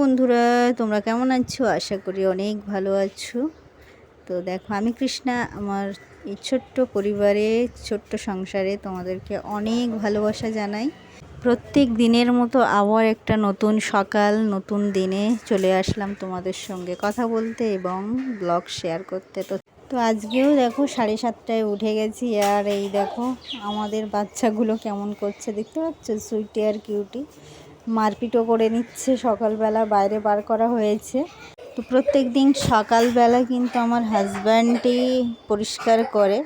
বন্ধুরা, তোমরা কেমন আছো? আশা করি অনেক ভালো আছো। তো দেখো, আমি কৃষ্ণা, আমার এই ছোট্ট পরিবারে, ছোট্ট সংসারে তোমাদেরকে অনেক ভালোবাসা জানাই। প্রত্যেক দিনের মতো আবার একটা নতুন সকাল, নতুন দিনে চলে আসলাম তোমাদের সঙ্গে কথা বলতে এবং ব্লগ শেয়ার করতে। তো তো আজকেও দেখো, সাড়ে সাতটায় উঠে গেছি আর এই দেখো, আমাদের বাচ্চাগুলো কেমন করছে, দেখতে পাচ্ছ? সুইটি আর কিউটি। মারপিটও করে নিচ্ছে, সকালবেলা বাইরে বার করা হয়েছে। তো প্রত্যেক দিন সকালবেলা কিন্তু আমার হাজব্যান্ডই পরিষ্কার করে।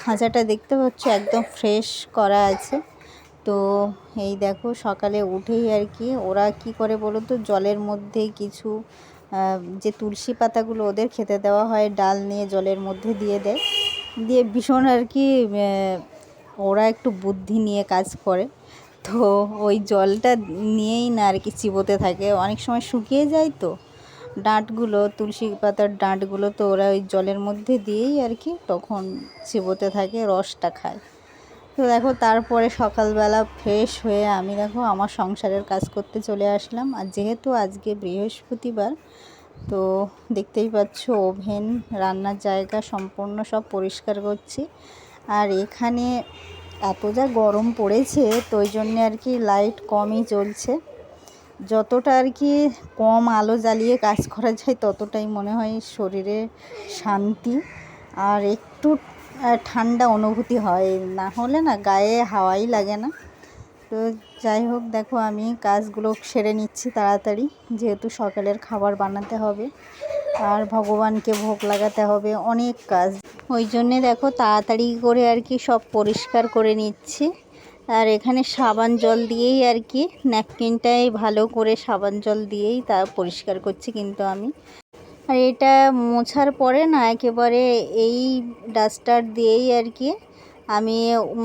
খাঁচাটা দেখতে পাচ্ছ, একদম ফ্রেশ করা আছে। তো এই দেখো, সকালে উঠেই আর কি, ওরা কি করে বলো তো, জলের মধ্যে কিছু যে তুলসী পাতাগুলো ওদের খেতে দেওয়া হয়, ডাল নিয়ে জলের মধ্যে দিয়ে দেয়। দিয়ে ভীষণ আর কি ওরা একটু বুদ্ধি নিয়ে কাজ করে। তো ওই জলটা নিয়েই না আর কি চিবোতে থাকে। অনেক সময় শুকিয়ে যায় তো। ডাঁটগুলো, তুলসী পাতার ডাঁটগুলো তো ওরা ওই জলের মধ্যে দিয়েই আর কি তখন চিবোতে থাকে, রসটা খায়। তো দেখো তারপরে সকালবেলা ফ্রেশ হয়ে আমি দেখো আমার সংসারের কাজ করতে চলে আসলাম। আর যেহেতু আজকে বৃহস্পতিবার, তো দেখতেই পাচ্ছ ওভেন, রান্নার জায়গা সম্পূর্ণ সব পরিষ্কার করছি। আর এখানে এত যা গরম পড়েছে তো ওই জন্যে আর কি লাইট কমই চলছে যতটা আর কি কম আলো জ্বালিয়ে কাজ করা যায়, ততটাই মনে হয় শরীরে শান্তি। আর একটু ঠান্ডা অনুভূতি হয়, না হলে না গায়ে হাওয়াই লাগে না। তো যাই হোক, দেখো আমি কাজগুলো সেরে নিচ্ছি তাড়াতাড়ি, যেহেতু সকালের খাবার বানাতে হবে। আর ভগবানকে ভোগ লাগাতে হবে, অনেক কাজ। ওই জন্যে দেখো তাড়াতাড়ি করে আর কি সব পরিষ্কার করে নিচ্ছি। আর এখানে সাবান জল দিয়েই আর কি ন্যাপকিনটাই ভালো করে সাবান জল দিয়েই তা পরিষ্কার করছি কিন্তু আমি। আর এটা মোছার পরে না একেবারে এই ডাস্টার দিয়েই আর কি আমি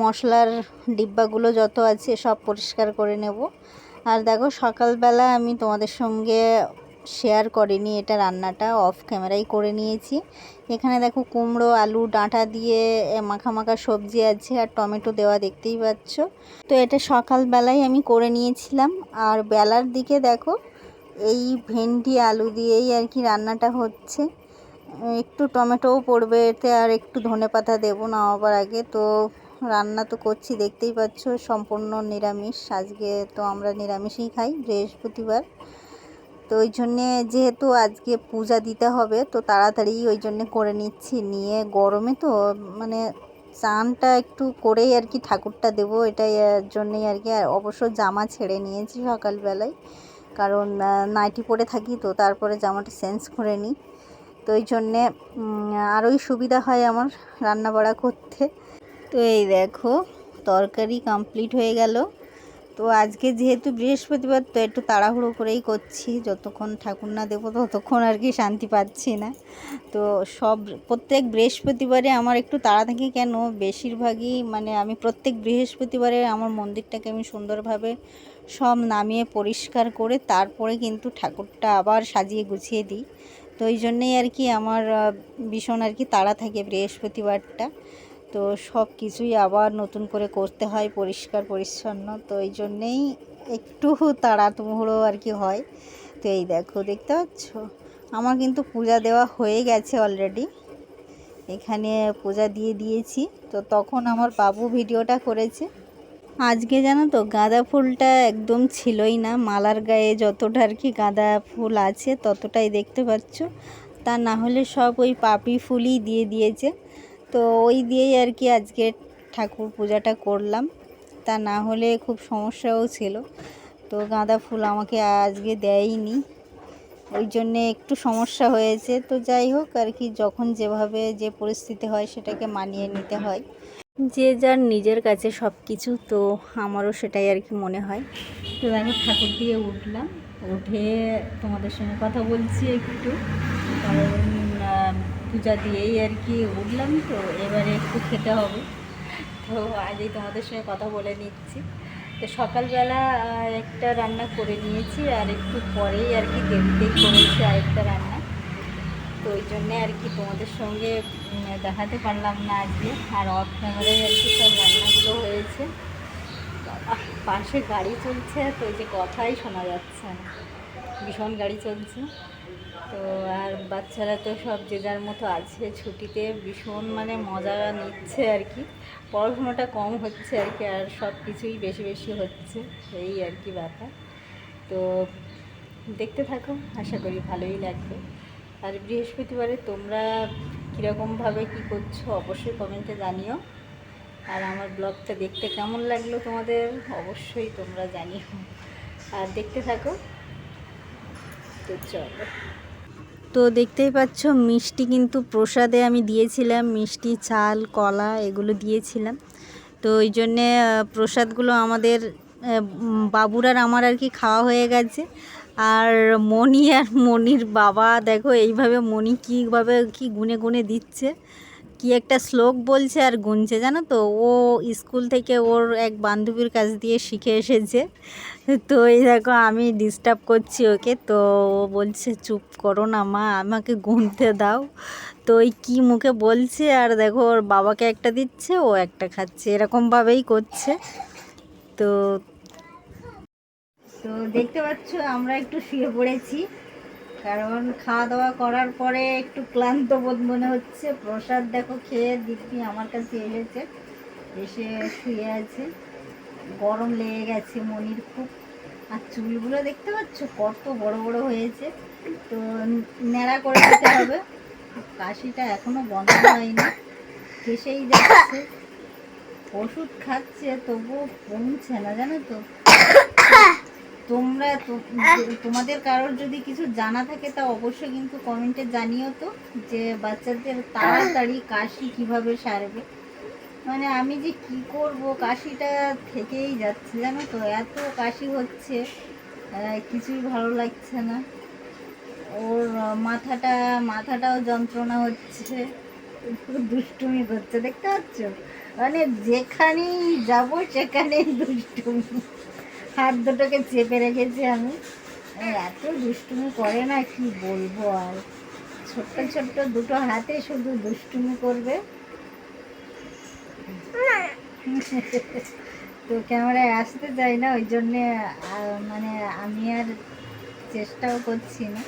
মশলার ডিব্বাগুলো যত আছে সব পরিষ্কার করে নেব। আর দেখো সকালবেলা আমি তোমাদের সঙ্গে শেয়ার করিনি, এটা রান্নাটা অফ ক্যামেরাই করে নিয়েছি। এখানে দেখো কুমড়ো, আলু, ডাঁটা দিয়ে মাখা সবজি আছে আর টমেটো দেওয়া দেখতেই পাচ্ছ। তো এটা সকালবেলায় আমি করে নিয়েছিলাম। আর বেলার দিকে দেখো, এই ভেন্ডি, আলু দিয়েই আর কি রান্নাটা হচ্ছে। একটু টমেটোও পড়বে এতে, আর একটু ধনে পাতা দেবো নামাবার আগে। তো রান্না তো করছি, দেখতেই পাচ্ছ, সম্পূর্ণ নিরামিষ। আজকে তো আমরা নিরামিষই খাই, বৃহস্পতিবার। তো ওই জন্যে যেহেতু আজকে পূজা দিতে হবে, তো তাড়াতাড়ি ওই জন্যে করে নিচ্ছি। নিয়ে গরমে তো মানে চানটা একটু করেই আর কি ঠাকুরটা দেবো, এটাই জন্যেই আর কি। অবশ্য জামা ছেড়ে নিয়েছি সকালবেলায়, কারণ নাইটি পরে থাকি তো, তারপরে জামাটা চেঞ্জ করে নিই। তো ওই জন্যে আরোই সুবিধা হয় আমার রান্না বাড়া করতে। তো এই দেখো, তরকারি কমপ্লিট হয়ে গেল। তো আজকে যেহেতু বৃহস্পতিবার, তো একটু তাড়াহুড়ো করেই করছি। যতক্ষণ ঠাকুর না দেবো, ততক্ষণ আর কি শান্তি পাচ্ছি না। তো সব, প্রত্যেক বৃহস্পতিবারে আমার একটু তাড়া থাকে কেন? বেশিরভাগই মানে আমি প্রত্যেক বৃহস্পতিবারে আমার মন্দিরটাকে আমি সুন্দরভাবে সব নামিয়ে পরিষ্কার করে তারপরে কিন্তু ঠাকুরটা আবার সাজিয়ে গুছিয়ে দিই। তো ওই জন্যেই আর কি আমার ভীষণ আর কি তাড়া থাকে বৃহস্পতিবারটা। তো সব কিছুই আবার নতুন করে করতে হয়, পরিষ্কার, পরিচ্ছন্ন। তো এই জন্যেই একটু তাড়াতুড়ো আর কি হয়। তো এই দেখো, দেখতে পাচ্ছ? আমার কিন্তু পূজা দেওয়া হয়ে গেছে অলরেডি এখানে পূজা দিয়ে দিয়েছি। তো তখন আমার বাবু ভিডিওটা করেছে। আজকে জানো তো, গাঁদা ফুলটা একদম ছিলই না। মালার গায়ে যতটা আর কি গাঁদা ফুল আছে ততটাই দেখতে পাচ্ছ। তা না হলে সব ওই পাপি ফুলই দিয়ে দিয়েছে। তো ওই দিয়েই আর কি আজকে ঠাকুর পূজাটা করলাম। তা না হলে খুব সমস্যাও ছিল। তো গাঁদা ফুল আমাকে আজকে দেয়নি। ওই জন্যে একটু সমস্যা হয়েছে। তো যাই হোক, আর কি যখন যেভাবে যে পরিস্থিতি হয় সেটাকে মানিয়ে নিতে হয়। যে যার নিজের কাছে সব কিছু তো আমারও সেটাই আর কি মনে হয়। তো দেখো, ঠাকুর দিয়ে উঠলাম। উঠে তোমাদের সঙ্গে কথা বলছি একটু। কারণ পূজা দিয়েই আর কি উঠলাম তো, এবারে একটু খেতে হবে। তো আজই তোমাদের সঙ্গে কথা বলে নিচ্ছি। তো সকালবেলা একটা রান্না করে নিয়েছি আর একটু পরেই আর কি দেরিতেই করেছি আরেকটা রান্না। তো ওই জন্যে আর কি তোমাদের সঙ্গে দেখাতে পারলাম না আজকে। আর অফ ক্যামেরায় আর কি সব রান্নাগুলো হয়েছে। পাশে গাড়ি চলছে, তো ওই যে কথাই শোনা যাচ্ছে ভীষণ গাড়ি চলছে। তো আর বাচ্চারা তো সব যে যার মতো আছে ছুটিতে ভীষণ মানে মজা নিচ্ছে আর কি। পড়াশোনাটা কম হচ্ছে আর কি, আর সব কিছুই বেশি বেশি হচ্ছে, এই আর কি ব্যাপার। তো দেখতে থাকো, আশা করি ভালোই লাগবে। আর বৃহস্পতিবারে তোমরা কীরকমভাবে কী করছ অবশ্যই কমেন্টে জানিও। আর আমার ব্লগটা দেখতে কেমন লাগল তোমাদের অবশ্যই তোমরা জানিও। আর দেখতে থাকো, তো চলো। তো দেখতেই পাচ্ছ, মিষ্টি কিন্তু প্রসাদে আমি দিয়েছিলাম। মিষ্টি, চাল, কলা এগুলো দিয়েছিলাম। তো ওই জন্যে প্রসাদগুলো আমাদের বাবুর আর আমার আর কি খাওয়া হয়ে গেছে। আর মণি আর মণির বাবা, দেখো এইভাবে মণি কীভাবে কি গুনে গুনে দিচ্ছে। কি একটা শ্লোক বলছে আর গুনছে জানো তো? ও স্কুল থেকে ওর এক বান্ধবীর কাছ দিয়ে শিখে এসেছে। তো এই দেখো আমি ডিস্টার্ব করছি ওকে। তো ও বলছে, চুপ করো না মা, আমাকে গুনতে দাও। তো ওই কী মুখে বলছে আর দেখো ওর বাবাকে একটা দিচ্ছে, ও একটা খাচ্ছে। এরকমভাবেই করছে। তো তো দেখতে পাচ্ছ আমরা একটু শুয়ে পড়েছি। কারণ খাওয়া দাওয়া করার পরে একটু ক্লান্ত বোধ মনে হচ্ছে। প্রসাদ দেখো খেয়ে দিদি আমার কাছে এসেছে। এসে শুয়ে আছে। গরম লেগে গেছে মনির খুব। আর চুলগুলো দেখতে পাচ্ছ কত বড় বড় হয়েছে। তো ন্যাড়া করে দিতে হবে। কাশিটা এখনও বন্ধ হয়নি। কেসেই যাচ্ছে ওষুধ খাচ্ছে, তবুও কমছে না, জানো তো। তোমরা তোমাদের কারোর যদি কিছু জানা থাকে, তা অবশ্যই কিন্তু কমেন্টে জানিও তো যে বাচ্চাদের তাড়াতাড়ি কাশি কীভাবে সারবে। মানে আমি যে কি করব, কাশিটা থেকেই যাচ্ছে, জানো তো? এত কাশি হচ্ছে কিছুই ভালো লাগছে না। ওর মাথাটা, মাথাটাও যন্ত্রণা হচ্ছে। দুষ্টুমি করছে, দেখতে পাচ্ছ? মানে যেখানেই যাব, সেখানেই দুষ্টুমি। হাত দুটোকে চেপে রেখেছি আমি। এত দুষ্টুমি করে না, কি বলব আর? ছোট্ট ছোট্ট দুটো হাতে শুধু দুষ্টুমি করবে। তো ক্যামেরায় আসতে চাই না, ওই জন্যে মানে আমি আর চেষ্টাও করছি না।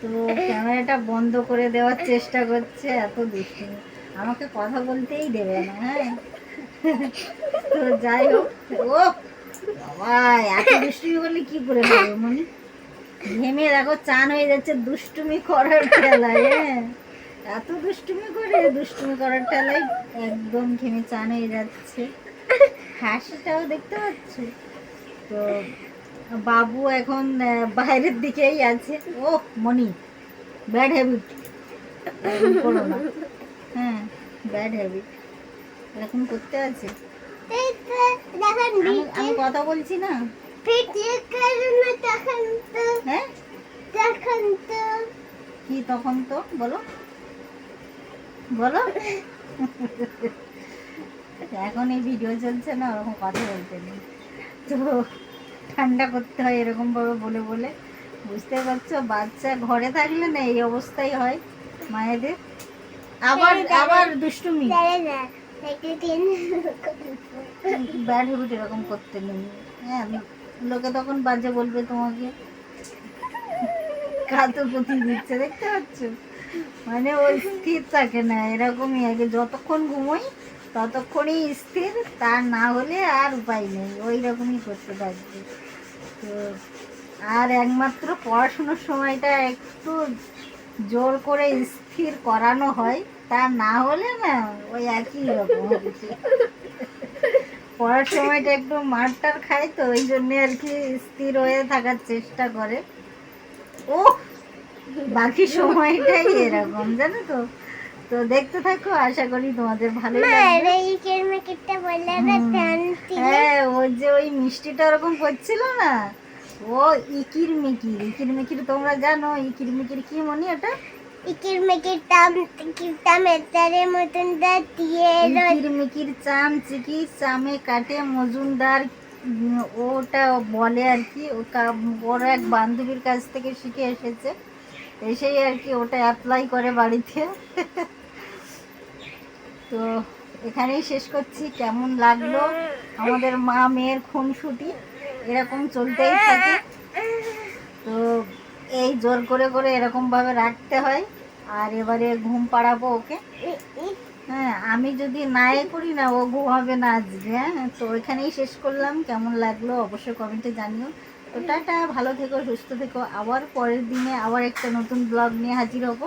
তো ক্যামেরাটা বন্ধ করে দেওয়ার চেষ্টা করছে, এত দুষ্টুমি। আমাকে কথা বলতেই দেবে না হ্যাঁ? তো যাই হোক, ও! বাবা এত দুষ্টুমি করলে কি করে হবে ঘেমে দেখো, চান হয়ে যাচ্ছে দুষ্টুমি করার ঠেলায় হ্যাঁ? এত দুষ্টুমি করে, দুষ্টুমি করার ঠেলায় একদম ঘেমে চান হয়ে যাচ্ছে। হাসিটাও দেখতে পাচ্ছ? তো বাবু এখন বাইরের দিকেই আছে। ও, মনি ব্যাড হ্যাবিট হ্যাঁ ব্যাড হ্যাবিট এরকম করতে আছে। আমি কথা বলছি না। হ্যাঁ? কি তখন তো? বলো। বলো। এখন এই ভিডিও চলছে না ওরকম কথা বলতে নেই। তো ঠান্ডা করতে হয় এরকম ভাবে বলে বলে। বুঝতে পারছ? বাচ্চা ঘরে থাকলে না এই অবস্থাই হয় মায়েদের। আবার আবার দুষ্টুমি। ব্যাড হ্যাবিট এরকম করতে নেই। হ্যাঁ লোকে তখন বাজে বলবে তোমাকে। কাতো পুঁতি দিচ্ছে, দেখতে পাচ্ছ? মানে ওই স্থির থাকে না, এরকমই আগে যতক্ষণ ঘুমোই, ততক্ষণই স্থির, তা না হলে আর উপায় নেই ওই রকমই করতে থাকবে। তো আর একমাত্র পড়াশুনোর সময়টা একটু জোর করে স্থির করানো হয় তা না হলে না ওই একই রকম পড়ার সময়টা একটু মারটার খায় তো ওই জন্যে আর কি স্থির হয়ে থাকার চেষ্টা করে। ও বাকি সময়টাই এরকম জানো তো? তো দেখতে থাকো আশা করি তোমাদের ভালো লাগবে। হ্যাঁ ও যে ওই মিষ্টিটা ওরকম করছিল না? ও ইকির মিকির ইকির মিকির তোমরা জানো ইকির মিকির কি মনে ওটা ইকির মিকির টাম টামেটারের মতন দা দিয়ে ইকির মিকির চাম চিকি চামে কাটে মজুমদার ওটা বলে আর কি ও কা- ওর এক বান্ধবীর কাছ থেকে শিখে এসেছে। এসেই আর কি ওটা অ্যাপ্লাই করে বাড়িতে। তো এখানেই শেষ করছি কেমন লাগল? আমাদের মা মেয়ের খুনসুটি। এরকম চলতেই থাকে। তো এই জোর করে করে এরকম ভাবে রাখতে হয়। আর এবারে ঘুম পাড়াবো ওকে। হ্যাঁ আমি যদি নাই করি না ও ঘুমাবে না আজকে হ্যাঁ? তো এখানেই শেষ করলাম। কেমন লাগল অবশ্যই কমেন্টে জানিও। তো টাটা ভালো থেকো সুস্থ থেকো। আবার পরের দিনে আবার একটা নতুন ব্লগ নিয়ে হাজির হব।